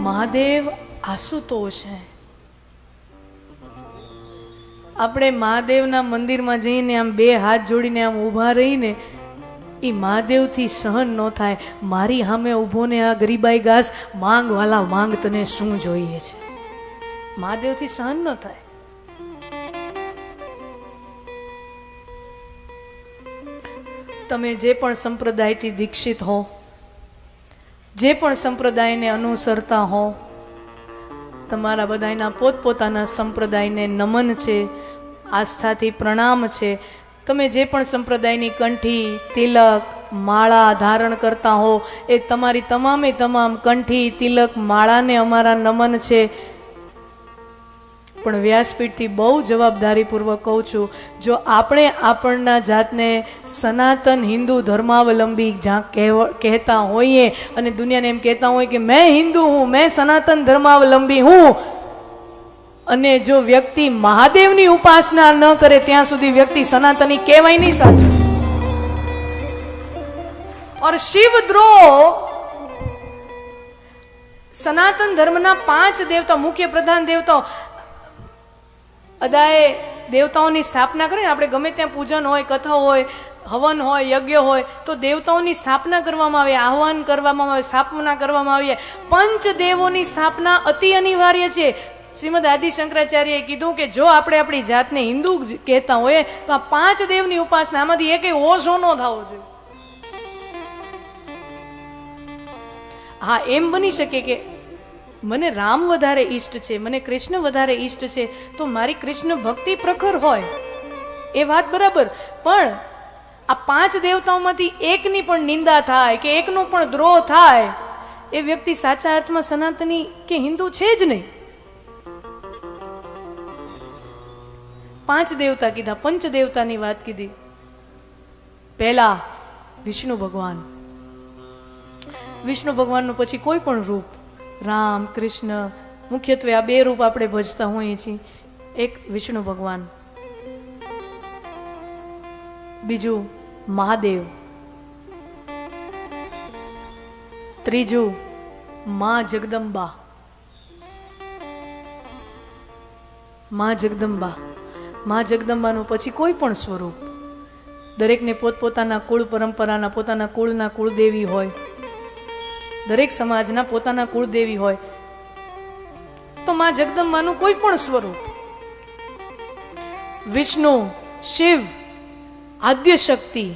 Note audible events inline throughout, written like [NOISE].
મહાદેવ આશુતોષ હે આપણે મહાદેવના મંદિરમાં જઈને આમ બે હાથ જોડીને આમ ઊભા રહીને એ મહાદેવથી સહન ન થાય. મારી સામે ઊભો ને આ ગરીબાઈ ઘાસ માંગવાલા માંગ તને શું જોઈએ છે? મહાદેવથી સહન ન થાય. તમે જે પણ સંપ્રદાયથી દીક્ષિત હો જે પણ સંપ્રદાયને અનુસરતા હો, તમારા બધાના પોતપોતાના સંપ્રદાયને નમન છે, આસ્થાથી પ્રણામ છે. તમે જે પણ સંપ્રદાયની કંઠી, તિલક, માળા ધારણ કરતા હો, એ તમારી તમામે તમામ કંઠી, તિલક, માળાને અમારા નમન છે. પણ વ્યાસપીઠથી બહુ જવાબદારીપૂર્વક કહું છું, જો આપણે આપણના જાતને સનાતન હિન્દુ ધર્માવલંબી જ્યાં કહેતા હોઈએ અને દુનિયાને એમ કહેતા હોય કે મેં હિન્દુ હું, મેં સનાતન ધર્માવલંબી હું, અને જો વ્યક્તિ મહાદેવની ઉપાસના ન કરે ત્યાં સુધી વ્યક્તિ સનાતની કહેવાય નહીં સાચું. ઓર શિવદ્રોહ સનાતન ધર્મના પાંચ દેવતા, મુખ્ય પ્રધાન દેવતાઓ અદાએ દેવતાઓની સ્થાપના કરીને આપણે ગમે ત્યાં પૂજન હોય, કથા હોય, હવન હોય, યજ્ઞ હોય, તો દેવતાઓની સ્થાપના કરવામાં આવે, આહવાન કરવામાં આવે, સ્થાપના કરવામાં આવીએ પંચ દેવોની સ્થાપના અતિ અનિવાર્ય છે. શ્રીમદ આદિ શંકરાચાર્યએ કીધું કે જો આપણે આપણી જાતને હિન્દુ કહેતા હોઈએ, તો આ પાંચ દેવની ઉપાસના આમાંથી એકે ઓછો ન થવો જોઈએ. હા, એમ બની શકે કે મને રામ વધારે ઈષ્ટ છે, મને કૃષ્ણ વધારે ઈષ્ટ છે, તો મારી કૃષ્ણ ભક્તિ પ્રખર હોય. એ વાત બરાબર. પણ આ પાંચ દેવતાઓમાંથી એકની પણ નિંદા થાય કે એકનો પણ દ્રોહ થાય, એ વ્યક્તિ સાચા અર્થમાં સનાતની કે હિન્દુ છે જ નહીં. પાંચ દેવતા કીધા, પંચ દેવતાની વાત કીધી. પહેલા વિષ્ણુ ભગવાન. વિષ્ણુ ભગવાનનું પછી કોઈ પણ રૂપ. રામ, કૃષ્ણ, મુખ્યત્વે આ બે રૂપ આપણે ભજતા હોઈએ છીએ. એક વિષ્ણુ ભગવાન, બીજું મહાદેવ, ત્રીજું મા જગદંબા. મા જગદંબા. મા જગદંબાનું પછી કોઈ પણ સ્વરૂપ. દરેકને પોતપોતાના કુળ પરંપરાના, પોતાના કુળના કુળદેવી હોય દરેક સમાજના પોતાના કુળદેવી હોય, તો માં જગદંબાનું કોઈ પણ સ્વરૂપ, વિષ્ણુ, શિવ આદ્ય શક્તિ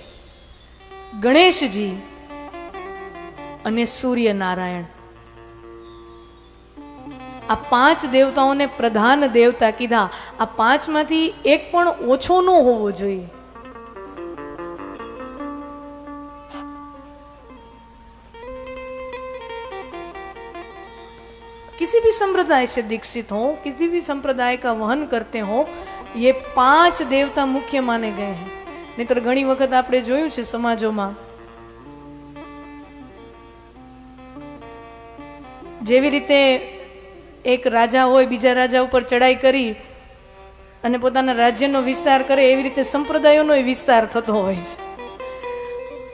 ગણેશજી અને સૂર્યનારાયણ. આ પાંચ દેવતાઓને પ્રધાન દેવતા કીધા. આ પાંચમાંથી એક પણ ઓછો ન હોવો જોઈએ. किसी भी संप्रदाय से दीक्षित हो, किसी भी संप्रदाय का वहन करते हो, ये પાંચ દેવતા મુખ્ય માને ગયે હે નહીતર ઘણી વખત આપણે જોયું છે જેવી રીતે એક રાજા હોય, બીજા રાજા ઉપર ચડાઈ કરી અને પોતાના રાજ્યનો વિસ્તાર કરે, એવી રીતે સંપ્રદાયોનો વિસ્તાર થતો હોય છે.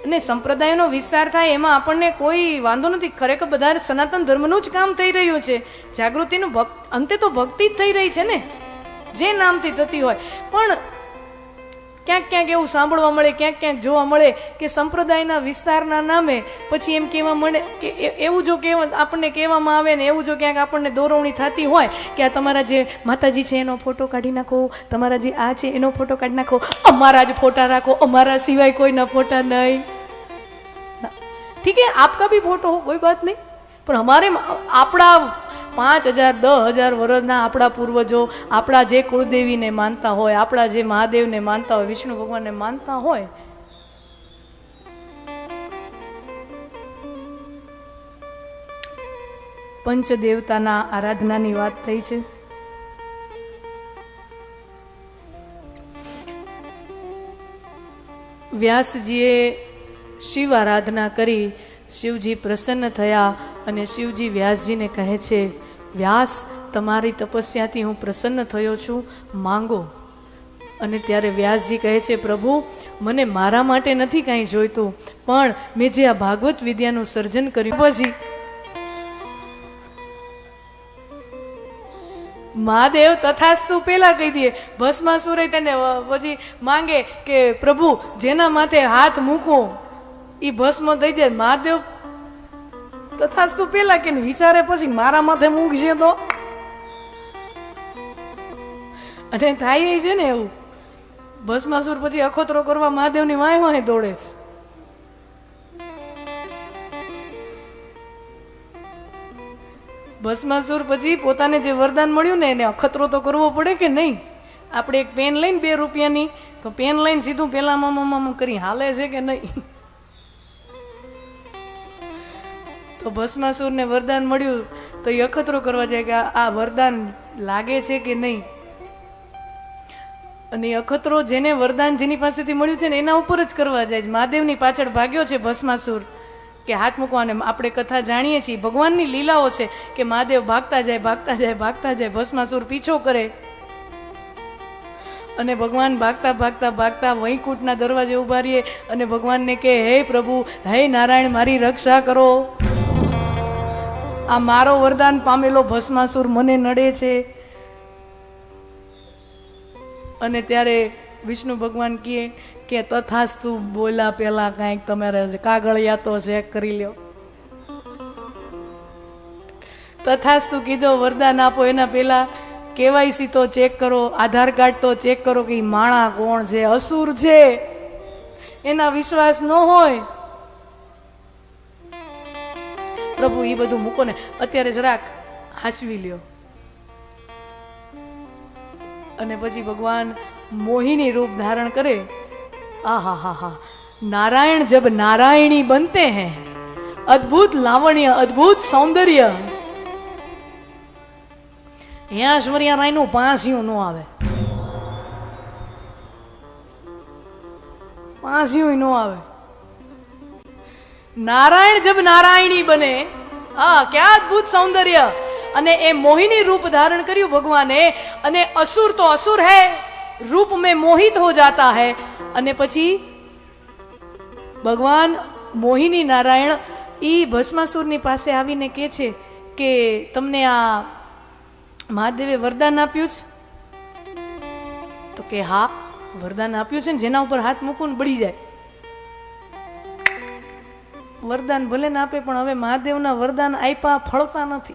અને સંપ્રદાયનો વિસ્તાર થાય એમાં આપણને કોઈ વાંધો નથી. ખરેખર બધા સનાતન ધર્મનું જ કામ થઈ રહ્યું છે. જાગૃતિનું ભક્ત અંતે તો ભક્તિ જ થઈ રહી છે ને? જે નામથી થતી હોય. પણ ક્યાંક ક્યાંક એવું સાંભળવા મળે, ક્યાંક ક્યાંક જોવા મળે કે સંપ્રદાયના વિસ્તારના નામે પછી એમ કહેવા મળે કે એવું જો કહેવા, આપણને કહેવામાં આવે ને એવું જો ક્યાંક આપણને દોરવણી થતી હોય કે આ તમારા જે માતાજી છે એનો ફોટો કાઢી નાખો, તમારા જે આ છે એનો ફોટો કાઢી નાખો, અમારા જ ફોટા રાખો, અમારા સિવાય કોઈના ફોટા નહીં. ઠીક હે આપકા ભી ફોટો હો, કોઈ બાત નહીં. પણ અમારે આપણા પાંચ હજાર, દસ હજાર વર્ષના આપણા પૂર્વજો, આપણા જે કુળદેવીને માનતા હોય, આપણા જે મહાદેવને માનતા હોય, વિષ્ણુ ભગવાનને માનતા હોય, પંચદેવતાના આરાધનાની વાત થઈ છે. વ્યાસજીએ શિવ આરાધના કરી, શિવજી પ્રસન્ન થયા અને શિવજી વ્યાસજીને કહે છે, વ્યાસ, તમારી તપસ્યાથી હું પ્રસન્ન થયો છું. માંગો. અને ત્યારે વ્યાસજી કહે છે, પ્રભુ, મને મારા માટે નથી કાંઈ જોઈતું, પણ મેં જે આ ભાગવત વિદ્યાનું સર્જન કર્યું પછી મહાદેવ તથાસ્તુ પેલા કહી દે. ભસ્માસુરે તેને પછી માંગે કે, પ્રભુ, જેના માથે હાથ મૂકું એ ભસ્મ થઈ જાય. મહાદેવ તથાસ્તુ પેલા કે વિચારે પછી મારા માથે મૂકશે તો? અને થાય એ છે ને એવું, ભસ્માસુર પછી અખોતરો કરવા મહાદેવની વાય વાય દોડે છે. ભસ્માસુર પછી પોતાને જે વરદાન મળ્યું ને એને અખતરો તો કરવો પડે કે નહીં? આપણે એક પેન લઈને બે રૂપિયાની, તો પેન લઈને સીધું પેલા મામા મામા કરી, હાલે છે કે નહીં? તો ભસ્માસુરને વરદાન મળ્યું તો એ અખતરો કરવા જાય કે આ- વરદાન લાગે છે કે નહીં? અને અખતરો જેને વરદાન જેની પાસેથી મળ્યું છે ને, એના ઉપર જ કરવા જાય મહાદેવની પાછળ ભાગ્યો છે ભસ્માસુર કે હાથ મૂકવાને આપણે કથા જાણીએ છીએ. ભગવાનની લીલાઓ છે કે મહાદેવ ભાગતા જાય ભાગતા જાય ભાગતા જાય, ભસ્માસુર પીછો કરે. અને ભગવાન ભાગતા ભાગતા ભાગતા વૈકુંઠના દરવાજે ઊભા રહીએ અને ભગવાનને કે હે પ્રભુ, હે નારાયણ, મારી રક્ષા કરો. આ મારો વરદાન પામેલો ભસ્માસુર મને નડે છે. અને ત્યારે વિષ્ણુ ભગવાન કહે કે તથાસ્તુ બોલા પેલા કાંઈક તમારે કાગળિયા તો ચેક કરી લ્યો. તથાસ્તુ કીધો, વરદાન આપો. એના પહેલા કેવાયસી તો ચેક કરો, આધાર કાર્ડ તો ચેક કરો કે માણા કોણ છે, અસુર છે. એના વિશ્વાસ ન હોય. પ્રભુ એ બધું મૂકો ને અત્યારે જરાક હાંસવી લ્યો. અને પછી ભગવાન મોહિની રૂપ ધારણ કરે. આ હા હા નારાયણ જબ નારાયણી બનતે હૈ. અદ્ભુત લાવણ્ય, અદ્ભુત સૌંદર્ય. સ્વર્યા રાયનું પાસિયું નો આવે. પાસિયું નો આવે. નારાયણ જબ નારાયણી બને. હા, ક્યાં અદભુત સૌંદર્ય. અને એ મોહિની રૂપ ધારણ કર્યું ભગવાને, અને અસુર તો અસુર હે, રૂપ મેં મોહિત હો જાતા હે. અને પછી ભગવાન મોહિની નારાયણ એ ભસ્માસુરની પાસે આવીને કહે છે કે તમને આ મહાદેવે વરદાન આપ્યું છે? તો કે હા, વરદાન આપ્યું છે ને જેના ઉપર હાથ મૂકું ને બળી જાય. વરદાન ભલે ના આપે, પણ હવે મહાદેવના વરદાન આપ્યા ફળતા નથી.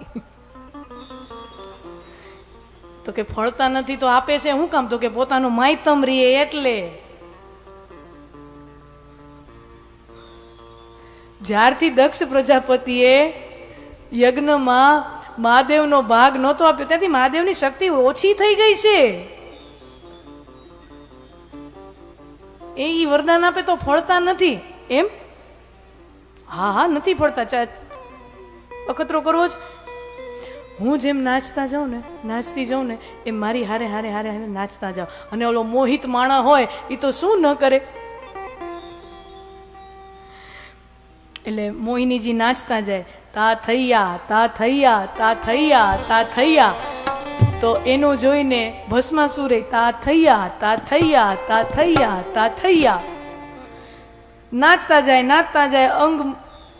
તો કે ફળતા નથી તો આપે છે શું કામ? તો કે પોતાનું માયતમ રીએ એટલે. જ્યારથી દક્ષ પ્રજાપતિએ યજ્ઞમાં મહાદેવનો ભાગ નહોતો આપ્યો, ત્યાંથી મહાદેવની શક્તિ ઓછી થઈ ગઈ છે. એ વરદાન આપે તો ફળતા નથી. એમ? હા હા, નથી ફળતા ચા. અખતરો કરવો જ હું જેમ નાચતા જાઉં ને, નાચતી જાઉં ને, એમ મારી હારે હારે હારે હારે નાચતા જાઉં. અને ઓલો મોહિત માણા હોય એ તો શું ન કરે? એટલે મોહિનીજી નાચતા જાય, તા થૈયા તા થૈયા તા થૈયા તા થૈયા. તો એનું જોઈને ભસ્માસુરે, તા થૈયા તા થૈયા તા થૈયા તા થૈયા. નાચતા જાય નાચતા જાય અંગ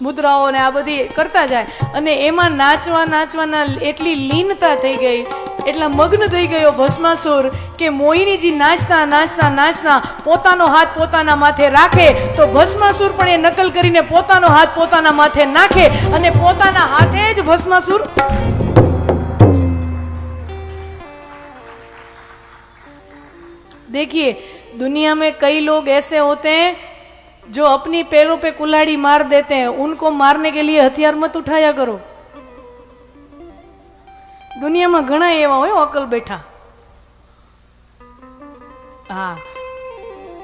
મુદ્રાઓ ને આ બધી કરતા જાય અને એમાં નાચવા નાચવાના એટલી લીનતા થઈ ગઈ એટલા મગ્ન થઈ ગયો ભસ્માસુર કે મોહિનીજી નાચતા નાચતા નાચતા પોતાનો હાથ પોતાના માથે રાખે તો ભસ્માસુર પણ એ નકલ કરીને પોતાનો હાથ પોતાના માથે નાખે અને પોતાના હાથે જ ભસ્માસુર देखिए दुनिया में कई लोग ऐसे होते हैं जो अपनी पैरों पे कुल्हाड़ी मार देते हैं उनको मारने के लिए हथियार मत उठाया करो દુનિયામાં ઘણા એવા હોય અકલ બેઠા હા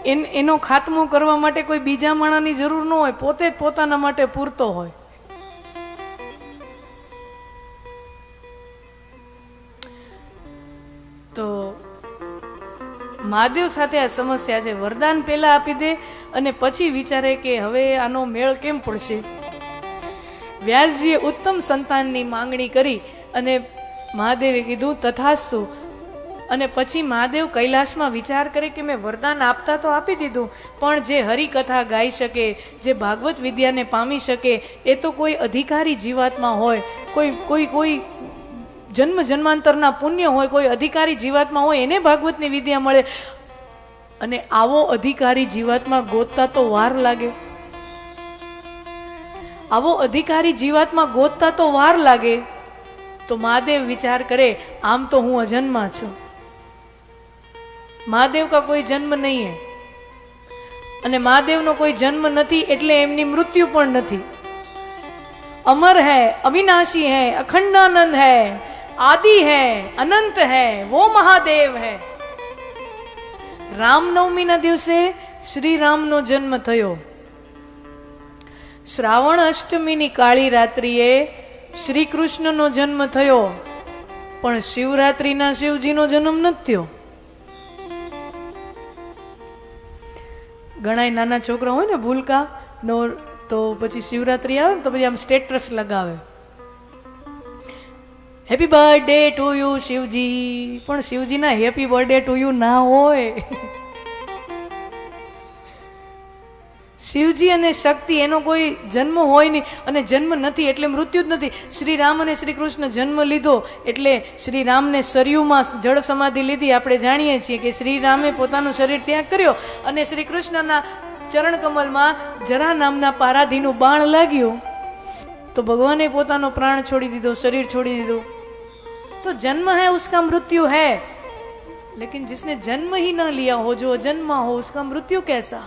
એન એનો ખાતમો કરવા માટે કોઈ બીજા માણાની જરૂર ન હોય પોતે જ પોતાના માટે પૂરતો હોય મહાદેવ સાથે આ સમસ્યા છે. વરદાન પહેલા આપી દે અને પછી વિચારે કે હવે આનો મેળ કેમ પડશે? વ્યાસજીએ ઉત્તમ સંતાનની માંગણી કરી અને મહાદેવે કીધું, તથાસ્તુ. અને પછી મહાદેવ કૈલાસમાં વિચાર કરે કે મેં વરદાન આપતા તો આપી દીધું, પણ જે હરિકથા ગાઈ શકે, જે ભાગવત વિદ્યાને પામી શકે, એ તો કોઈ અધિકારી જીવાતમાં હોય, કોઈ કોઈ કોઈ જન્મ જન્માંતરના પુણ્ય હોય, કોઈ અધિકારી જીવાતમાં હોય, એને ભાગવતની વિદ્યા મળે. અને આવો અધિકારી જીવાતમાં ગોતતા તો વાર લાગે. આવો અધિકારી જીવાતમાં ગોતતા તો વાર લાગે. તો મહાદેવ વિચાર કરે, આમ તો હું અજન્મા છું. મહાદેવ કા કોઈ જન્મ નહીં હે. અને મહાદેવનો કોઈ જન્મ નથી એટલે એમની મૃત્યુ પણ નથી. અમર હૈ, અવિનાશી હૈ, અખંડાનંદ હૈ. आदि है अनंत है वो महादेव है રામનવમીના દિવસે શ્રી રામનો જન્મ થયો શ્રાવણ અષ્ટમીની કાળી રાત્રિએ શ્રી કૃષ્ણનો જન્મ થયો પણ શિવરાત્રિના શિવજીનો જન્મ નથી થયો ઘણાય નાના છોકરા હોય ને ભૂલકા નો તો પછી શિવરાત્રિ આવે ને તો પછી આમ સ્ટેટસ લગાવે Happy birthday to you Shivji પણ શિવજીના હેપી બર્થડે ટુ યુ ના હોય. [LAUGHS] શિવજી અને શક્તિ એનો કોઈ જન્મ હોય નહીં અને જન્મ નથી એટલે મૃત્યુ જ નથી. શ્રી રામ અને શ્રી કૃષ્ણ જન્મ લીધો એટલે શ્રી રામને સરયુમાં જળ સમાધિ લીધી. આપણે જાણીએ છીએ કે શ્રી રામે પોતાનું શરીર ત્યાગ કર્યો અને શ્રી કૃષ્ણના ચરણકમલમાં જરા નામના પારાધીનું બાણ લાગ્યું. તો ભગવાને પોતાનો પ્રાણ છોડી દીધો શરીર છોડી દીધું तो जन्म है उसका मृत्यु है लेकिन जिसने जन्म ही ना लिया हो जो अजन्मा हो उसका मृत्यु कैसा